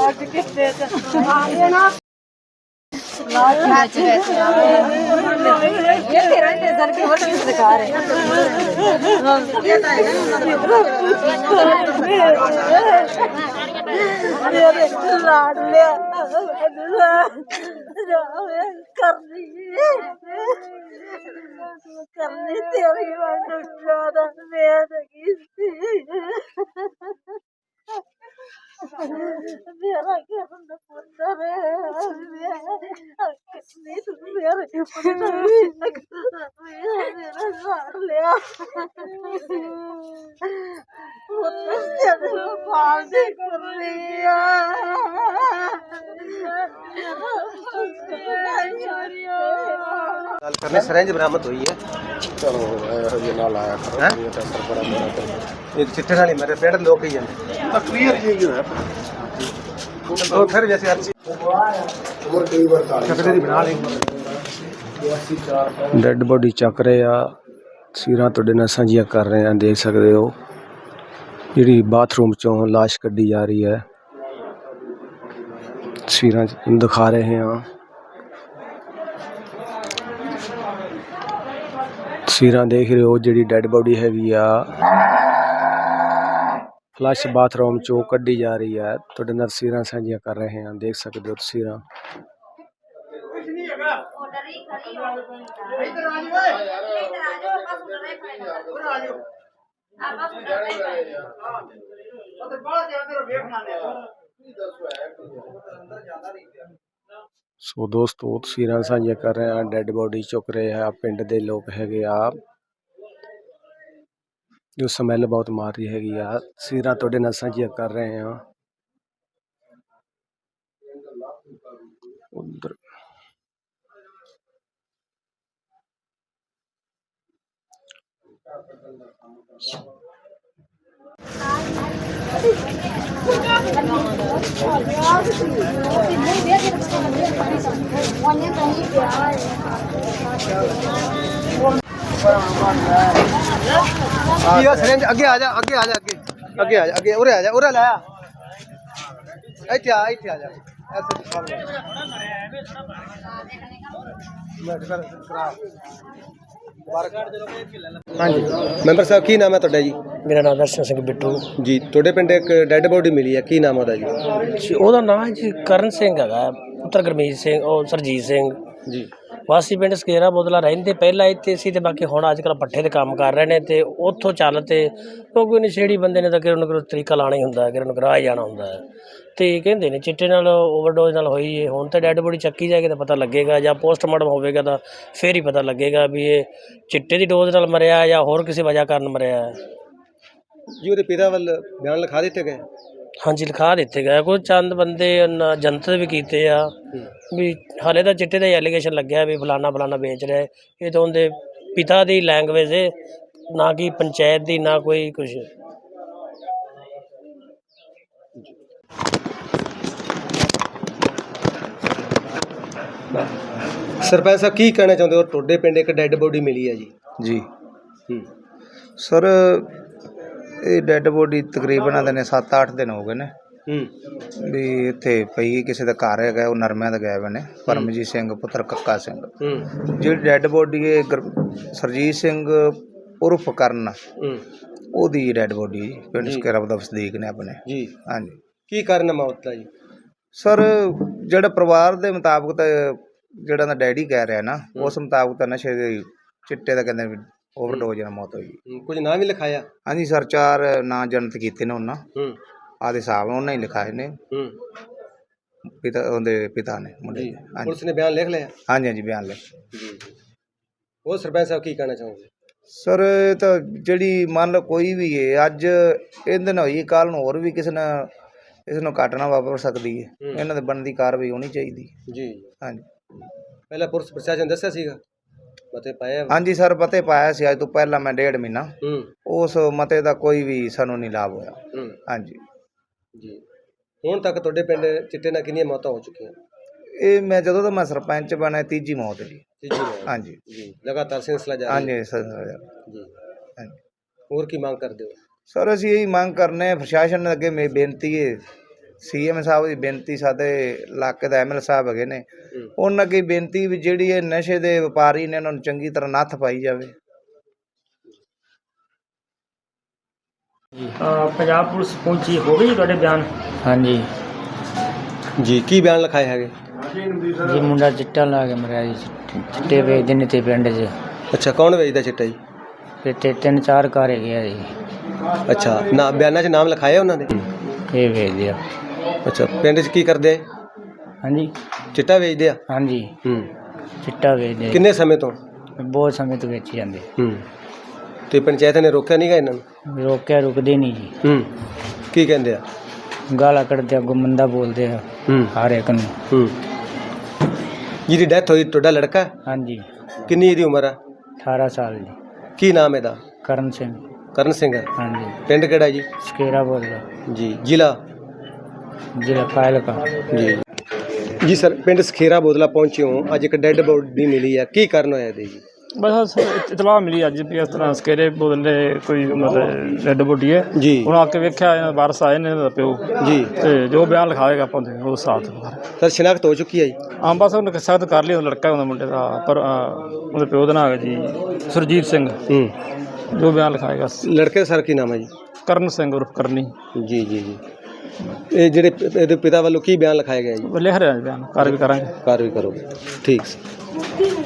ਅੱਜ ਕਿੱਥੇ ਤੇ ਆ ਗਿਆ ਨਾ ਵਿੱਚ ਵਿੱਚ ਇਹ ਤੇਰਾ ਇੰਤਜ਼ਾਰ ਕਿ ਹੋਰ ਕਿਸ ਦਿਖਾ ਰਹੇ ਮੇਰੇ ਲਾਡ ਲਿਆ ਕਰਨੀ ਕਰਨੀ ਤੇਰੀ ਵਾਂਗ ਜ਼ਿਆਦਾ ਮੈਂ ਕੀਤੀ ਮੇਰਾ ਕਰਨ ਦਾ ਪੁੱਤਰ ਕਿੰਨੀ ਤੂੰ ਮੇਰੇ ਪੁੱਤਰ ਮੇਰਾ ਲਾਡ ਲਿਆ ਪੁੱਤਰ ਤੇਰੇ ਪਾਲ ਦੇ ਕਰਨੀ ਆ ਗੱਲ ਕਰਨੀ ਸਰੰਜ ਬਰਾਮਦ ਹੋਈ ਹੈ। ਚਲੋ ਇਹੋ ਜਿਹੇ ਨਾਲ ਆਇਆ ਕਰੋ ਹੈਂ? ਇਹ ਟੈਸਟ ਬੜਾ ਬੜਾ ਕਰੋ। ਇੱਕ ਚਿੱਟੇ ਨਾਲ ਹੀ ਮੇਰੇ ਪਿੰਡ ਲੋਕ ਹੀ ਜਾਂਦੇ। ਤਾਂ ਕਲੀਅਰ ਜੀ ਜੀ ਹੈ ਉਹ ਫਿਰ ਵੈਸੇ ਅੱਜ ਉਮਰ ਕਈ ਵਾਰ ਤਾਂ ਚੱਕਰੇ ਦੀ ਬਣਾ ਲਈ। ਡੈੱਡ ਬੋਡੀ ਚੱਕ ਰਹੇ ਆ। ਤਸਵੀਰਾਂ ਤੁਹਾਡੇ ਨਾਲ ਸਾਂਝੀਆਂ ਕਰ ਰਹੇ ਆ ਦੇਖ ਸਕਦੇ ਹੋ। ਜਿਹੜੀ ਬਾਥਰੂਮ ਚੋਂ ਲਾਸ਼ ਕੱਢੀ ਜਾ ਰਹੀ ਹੈ। ਤਸਵੀਰਾਂ 'ਚ ਦਿਖਾ ਰਹੇ ਹਾਂ। ਤਸਵੀਰਾਂ ਦੇਖ ਰਹੇ ਹੋ, ਜਿਹੜੀ ਡੈੱਡ ਬੋਡੀ ਹੈਗੀ ਆ। ਫਲਸ਼ ਬਾਥਰੂਮ ਚੋਂ ਕੱਢੀ ਜਾ ਰਹੀ ਹੈ ਤੁਹਾਡੇ ਨਾਲ ਤਸਵੀਰਾਂ ਸਾਂਝੀਆਂ ਕਰ ਰਹੇ ਹਾਂ। ਦੇਖ ਸਕਦੇ ਹੋ ਤਸਵੀਰਾਂ। ਸੋ ਦੋਸਤੋ ਤਸਵੀਰਾਂ ਸਾਂਝੀਆਂ ਕਰ ਰਹੇ ਹਾਂ ਡੈੱਡ ਬੋਡੀ ਚੁੱਕ ਰਹੇ ਆ ਪਿੰਡ ਦੇ ਲੋਕ ਹੈਗੇ ਆ ਜੋ ਸਮੈਲ ਬਹੁਤ ਮਾਰ ਰਹੀ ਹੈਗੀ ਆ ਤਸਵੀਰਾਂ ਤੁਹਾਡੇ ਨਾਲ ਸਾਂਝੀਆਂ ਕਰ ਰਹੇ ਹਾਂ ਉਧਰ ਕੀ ਆ ਸਰੰਜ? ਅੱਗੇ ਆ ਜਾ, ਅੱਗੇ ਆ ਜਾ, ਅੱਗੇ। ਅੱਗੇ ਆ ਜਾ, ਅੱਗੇ। ਉਰੇ ਆ ਜਾ, ਉਰੇ ਲੈ ਇੱਥੇ ਆ ਇੱਥੇ ਆ ਜਾ। ਐਸੇ ਦਿਖਾ ਮੈਂ ਕਰ ਕਰਾ। ਹਾਂਜੀ। ਮੈਂਬਰ ਸਾਹਿਬ ਕੀ ਨਾਮ ਹੈ ਤੁਹਾਡਾ ਜੀ? ਮੇਰਾ ਨਾਮ ਦਰਸ਼ਨ ਸਿੰਘ ਬਿੱਟੂ। ਜੀ ਤੁਹਾਡੇ ਪਿੰਡ ਇੱਕ ਡੈੱਡ ਬੋਡੀ ਮਿਲੀ ਹੈ ਕੀ ਨਾਮ ਉਹਦਾ ਜੀ? ਉਹਦਾ ਨਾਮ ਜੀ ਕਰਨ ਸਿੰਘ ਹੈਗਾ ਪੁੱਤਰ ਗਰਮੀਤ ਸਿੰਘ ਉਹ ਸਰਜੀਤ ਸਿੰਘ। ਜੀ। ਵਾਸੀ ਪਿੰਡ ਸਕੇਰਾ ਬੋਦਲਾ ਰਹਿੰਦੇ ਪਹਿਲਾਂ ਇੱਥੇ ਸੀ ਤੇ ਬਾਕੀ ਹੁਣ ਅੱਜ ਕੱਲ੍ਹ ਪੱਠੇ ਤੇ ਕੰਮ ਕਰ ਰਹੇ ਨੇ ਤੇ ਉੱਥੋਂ ਚੱਲ ਤੇ ਉਹ ਕੋਈ ਨਸ਼ੇੜੀ ਬੰਦੇ ਨੇ ਤਾਂ ਕਿ ਉਹਨੂੰ ਕੋਈ ਤਰੀਕਾ ਲਾਣਾ ਹੀ ਹੁੰਦਾ ਕਿ ਉਹਨੂੰ ਗਰਾਹ ਜਾਣਾ ਹੁੰਦਾ ਹੈ। ਤੇ ਕਹਿੰਦੇ ਨੇ ਚਿੱਟੇ ਨਾਲ ਓਵਰਡੋਜ਼ ਨਾਲ ਹੋਈ ਹੈ ਹੁਣ ਤਾਂ ਡੈੱਡ ਬੋਡੀ ਚੱਕੀ ਜਾਏਗੀ ਤਾਂ ਪਤਾ ਲੱਗੇਗਾ ਜਾਂ ਪੋਸਟਮਾਰਟਮ ਹੋਵੇਗਾ ਤਾਂ ਫੇਰ ਹੀ ਪਤਾ ਲੱਗੇਗਾ ਵੀ ਇਹ ਚਿੱਟੇ ਦੀ ਡੋਜ਼ ਨਾਲ ਮਰਿਆ ਜਾਂ ਹੋਰ ਕਿਸੇ ਵਜ੍ਹਾ ਕਾਰਨ ਮਰਿਆ ਹੈ। ਜੀ ਉਹਦੇ ਪਿਤਾ ਵੱਲ ਬਿਆਨ ਲਿਖਾ ਦਿੱਤੇ ਗਏ। ਹਾਂਜੀ ਲਿਖਾ ਦਿੱਤੇ ਗਏ ਕੋਈ ਚੰਦ ਬੰਦੇ ਉਹਨਾਂ ਜਨਤਕ ਵੀ ਕੀਤੇ ਆ। ਵੀ ਹਾਲੇ ਤਾਂ ਚਿੱਟੇ ਦਾ ਐਲੀਗੇਸ਼ਨ ਲੱਗਿਆ ਵੀ ਫਲਾਣਾ ਫਲਾਣਾ ਵੇਚ ਰਿਹਾ ਹੈ। ਇਹ ਤਾਂ ਉਹਦੇ ਪਿਤਾ ਦੀ ਲੈਂਗੁਏਜ ਹੈ ਨਾ ਕਿ ਪੰਚਾਇਤ ਦੀ ਨਾ ਕੋਈ ਕੁਝ ਸਰਪੰਚ ਸਾਹਿਬ ਕੀ ਕਹਿਣਾ ਚਾਹੁੰਦੇ ਹੋ? ਤੁਹਾਡੇ ਪਿੰਡ ਇੱਕ ਡੈੱਡ ਬੋਡੀ ਮਿਲੀ ਹੈ ਜੀ। ਜੀ। ਹੂੰ। ਸਰ ਇਹ ਡੈੱਡ ਬੋਡੀ ਤਕਰੀਬਨ ਆਦੇ ਨੇ 7-8 ਦਿਨ ਹੋ ਗਏ ਨੇ। ਹੂੰ। ਵੀ ਇੱਥੇ ਪਈ ਕਿਸੇ ਦਾ ਘਰ ਹੈਗਾ ਉਹ ਨਰਮਿਆਂ ਦਾ ਗਏ ਹੋਏ ਨੇ ਪਰਮਜੀਤ ਸਿੰਘ ਪੁੱਤਰ ਕੱਕਾ ਸਿੰਘ। ਹੂੰ। ਜਿਹੜੀ ਡੈੱਡ ਬੋਡੀ ਹੈ ਗੁਰ- ਸਰਜੀਤ ਸਿੰਘ ਉਰਫ ਕਰਨ ਹੂੰ। ਉਹਦੀ ਡੈੱਡ ਬੋਡੀ ਪਿੰਡ ਸਕਰਬ ਦਾ ਵਸਨੀਕ ਨੇ ਆਪਣੇ। ਜੀ। ਹਾਂਜੀ। ਕੀ ਕਾਰਨ ਹੈ ਮੌਤ ਦਾ ਜੀ? ਸਰ ਜਿਹੜਾ ਪਰਿਵਾਰ ਦੇ ਮੁਤਾਬਕ ਤਾਂ ਜਿਹੜਾ ਦਾ ਡੈਡੀ ਕਹਿ ਰਿਹਾ ਨਾ ਉਸ ਮੁਤਾਬਕ ਤਾਂ ਨਸ਼ੇ ਦੇ ਚਿੱਟੇ ਦਾ ਕਹਿੰਦੇ ਵੀ ਓਵਰਡੋਜ਼ ਨਾਲ ਮੌਤ ਹੋਈ ਹੂੰ, ਕੁਝ ਨਾਂ ਵੀ ਲਿਖਾਇਆ? ਹਾਂਜੀ ਸਰ ਚਾਰ ਨਾਂ ਜਨਤ ਕੀਤੇ ਨੇ ਉਹਨਾਂ। ਹੂੰ। ਆਦੇ ਨਾਲ ਉਹਨਾਂ ਹੀ ਲਿਖਾਏ ਨੇ। ਹੂੰ। ਪਿਤਾ ਉਹਦੇ ਪਿਤਾ ਨੇ ਮੁੰਡੇ ਜੀ। ਦੇ ਹਾਂਜੀ। ਪੁਲਿਸ ਨੇ ਬਿਆਨ ਲਿਖ ਲਿਆ? ਹਾਂਜੀ ਹਾਂਜੀ ਬਿਆਨ ਲੈ ਜੀ ਉਹ ਸਰਪੰਚ ਸਾਹਿਬ ਕੀ ਕਹਿਣਾ ਚਾਹੋਗੇ? ਸਰ ਇਹ ਤਾਂ ਜਿਹੜੀ ਮੰਨ ਲਓ ਕੋਈ ਵੀ ਹੈ ਅੱਜ ਇਹਦੇ ਨਾਲ ਹੋਈ ਕੱਲ ਨੂੰ ਹੋਰ ਵੀ ਕਿਸੇ ਨਾਲ ਇਸ ਨੂੰ ਘਟਨਾ ਵਾਪਰ ਸਕਦੀ ਹੈ ਹੂੰ। ਇਹਨਾਂ ਦੇ ਬਣਦੀ ਕਾਰਵਾਈ ਹੋਣੀ ਚਾਹੀਦੀ। ਜੀ। ਹਾਂਜੀ। ਪਹਿਲਾਂ ਪੁਲਿਸ ਪ੍ਰਸ਼ਾਸਨ ਦੱਸਿਆ ਸੀਗਾ? ਮਤੇ ਪਾਇਆ ਹਾਂਜੀ ਸਰ ਪਤੇ ਪਾਇਆ ਸੀ ਅੱਜ ਤੋਂ ਪਹਿਲਾਂ ਮੈਂ ਡੇਢ ਮਹੀਨਾ। ਹੂੰ। ਉਸ ਮਤੇ ਦਾ ਕੋਈ ਵੀ ਸਾਨੂੰ ਨਹੀਂ ਲਾਭ ਹੋਇਆ। ਹੂੰ। ਹਾਂਜੀ। ਜੀ। ਹੁਣ ਤੱਕ ਤੁਹਾਡੇ ਪਿੰਡ ਚਿੱਟੇ ਨਾਲ ਕਿੰਨੀਆਂ ਮੌਤਾਂ ਹੋ ਚੁੱਕੀਆਂ? ਇਹ ਮੈਂ ਜਦੋਂ ਦਾ ਮੈਂ ਸਰਪੰਚ ਬਣਿਆ ਤੀਜੀ ਮੌਤ ਹੈ ਜੀ। ਤੀਜੀ ਮੌਤ। ਹਾਂਜੀ। ਜੀ। ਲਗਾਤਾਰ ਸਿਲਸਿਲਾ ਜਾਰੀ। ਹਾਂਜੀ ਸਰ ਜੀ। ਹਾਂਜੀ। ਹੋਰ ਕੀ ਮੰਗ ਕਰਦੇ ਹੋ? ਸਰ ਅਸੀਂ ਇਹੀ ਮੰਗ ਕਰਨੇ ਪ੍ਰਸ਼ਾਸਨ ਅੱਗੇ ਮੇਰੀ ਬੇਨਤੀ ਹੈ। ਸੀਐਮ ਸਾਹਿਬ ਦੀ ਬੇਨਤੀ ਸਾਡੇ ਇਲਾਕੇ ਦਾ ਐਮਐਲ ਸਾਹਿਬ ਹੈਗੇ ਨੇ। ਉਹਨਾਂ ਅੱਗੇ ਬੇਨਤੀ ਵੀ ਜਿਹੜੀ ਇਹ ਨਸ਼ੇ ਦੇ ਵਪਾਰੀ ਨੇ ਉਹਨਾਂ ਨੂੰ ਚੰਗੀ ਤਰ੍ਹਾਂ ਨੱਥ ਪਾਈ ਜਾਵੇ। ਪੰਜਾਬ ਪੁਲਿਸ ਪਹੁੰਚੀ ਹੋ ਗਈ ਤੁਹਾਡੇ ਬਿਆਨ? ਹਾਂਜੀ। ਜੀ ਕੀ ਬਿਆਨ ਲਿਖਾਏ ਹੈਗੇ? ਜੀ ਮੁੰਡਾ ਚਿੱਟਾ ਲਾ ਕੇ ਮਰਿਆ ਜੀ ਚਿੱਟੇ- ਵੇਚਦੇ ਨੇ ਤੇ ਪਿੰਡ 'ਚ। ਅੱਛਾ ਕੌਣ ਵੇਚਦਾ ਚਿੱਟਾ ਜੀ? ਤੇ ਤਿੰਨ ਚਾਰ ਘਰ ਹੈਗੇ ਆ ਜੀ। ਅੱਛਾ ਨਾ ਬਿਆਨਾਂ 'ਚ ਨਾਮ ਲਿਖਾਏ ਉਹਨਾਂ ਦੇ? ਇਹ ਵੇਚਦੇ ਆ। ਅੱਛਾ ਪਿੰਡ 'ਚ ਕੀ ਕਰਦੇ ਆ? ਹਾਂਜੀ। ਚਿੱਟਾ ਵੇਚਦੇ ਆ? ਹਾਂਜੀ। ਹੂੰ। ਚਿੱਟਾ ਵੇਚਦੇ ਕਿੰਨੇ ਸਮੇਂ ਤੋਂ। ਬਹੁਤ ਸਮੇਂ ਤੋਂ ਵੇਚੀ ਜਾਂਦੇ। ਹੂੰ। ਤੇ ਪੰਚਾਇਤ ਨੇ ਰੋਕਿਆ ਨਹੀਂਗਾ ਇਹਨਾਂ ਨੂੰ? ਰੋਕਿਆ ਰੁਕਦੇ ਨਹੀਂ ਜੀ। ਹੂੰ। ਕੀ ਕਹਿੰਦੇ ਆ? ਗਾਲਾਂ ਕੱਢਦੇ ਆ ਗੁੰਮੰਦਾ ਬੋਲਦੇ ਆ ਹੂੰ। ਹਰ ਇੱਕ ਨੂੰ। ਹੂੰ। ਜਿਹਦੀ ਡੈਥ ਹੋਈ ਤੁਹਾਡਾ ਲੜਕਾ? ਹਾਂਜੀ। ਕਿੰਨੀ ਇਹਦੀ ਉਮਰ ਆ? 18 ਸਾਲ ਜੀ। ਕੀ ਨਾਮ ਇਹਦਾ? ਕਰਨ ਸਿੰਘ। ਕਰਨ ਸਿੰਘ। ਹਾਂਜੀ। ਪਿੰਡ ਕਿਹੜਾ ਜੀ? ਸਕੇਰਾ ਬੋਲਦਾ। ਜੀ ਜ਼ਿਲ੍ਹਾ? ਜ਼ਿਲ੍ਹਾ ਫਾਇਲਕਾ ਜੀ। ਜੀ ਸਰ ਪਿੰਡ ਸਖੇਰਾ ਬੋਦਲਾ ਪਹੁੰਚੇ ਹੋ। ਅੱਜ ਇੱਕ ਡੈੱਡ ਬੋਡੀ ਮਿਲੀ ਹੈ। ਕੀ ਕਾਰਨ ਹੋਇਆ ਇਹਦੇ ਜੀ? ਬਸ ਇਤਲਾਹ ਮਿਲੀ ਅੱਜ ਵੀ ਇਸ ਤਰ੍ਹਾਂ ਸਕੇਰੇ ਬੋਲਦੇ ਕੋਈ ਮਤਲਬ ਡੈਡ ਬੋਡੀ ਹੈ। ਜੀ। ਹੁਣ ਆ ਕੇ ਵੇਖਿਆ ਇਹਨਾਂ ਵਾਰਸ ਆਏ ਨੇ ਇਹਦਾ ਪਿਓ। ਜੀ। ਤੇ ਜੋ ਬਿਆਨ ਲਿਖਾਏਗਾ ਆਪਾਂ ਦੇ ਉਹ ਸਾਥ ਸਰ ਸ਼ਨਾਖਤ ਹੋ ਚੁੱਕੀ ਹੈ ਜੀ? ਆਮ ਬਸ ਉਹਨੇ ਸਖਤ ਕਰ ਲਈ ਉਹ ਲੜਕਾ ਉਹਦਾ ਮੁੰਡੇ ਦਾ। ਪਰ ਅਹ, ਉਹਦੇ ਪਿਓ ਦਾ ਨਾਮ ਹੈ ਜੀ ਸੁਰਜੀਤ ਸਿੰਘ। ਹੂੰ। ਜੋ ਬਿਆਨ ਲਿਖਾਏਗਾ। ਲੜਕੇ ਦਾ ਸਰ ਕੀ ਨਾਮ ਹੈ ਜੀ? ਕਰਨ ਸਿੰਘ ਉਰਫ ਕਰਨੀ। ਜੀ ਜੀ ਜੀ। ਇਹ ਜਿਹੜੇ ਪ- ਇਹਦੇ ਪਿਤਾ ਵੱਲੋਂ ਕੀ ਬਿਆਨ ਲਿਖਾਇਆ ਗਿਆ ਜੀ? ਲਿਖ ਰਿਹਾ ਜੀ ਬਿਆਨ ਕਰ ਵੀ ਕਰਾਂਗੇ। ਕਾਰਵਾਈ ਕਰੋ। ਠੀਕ ਸਰ।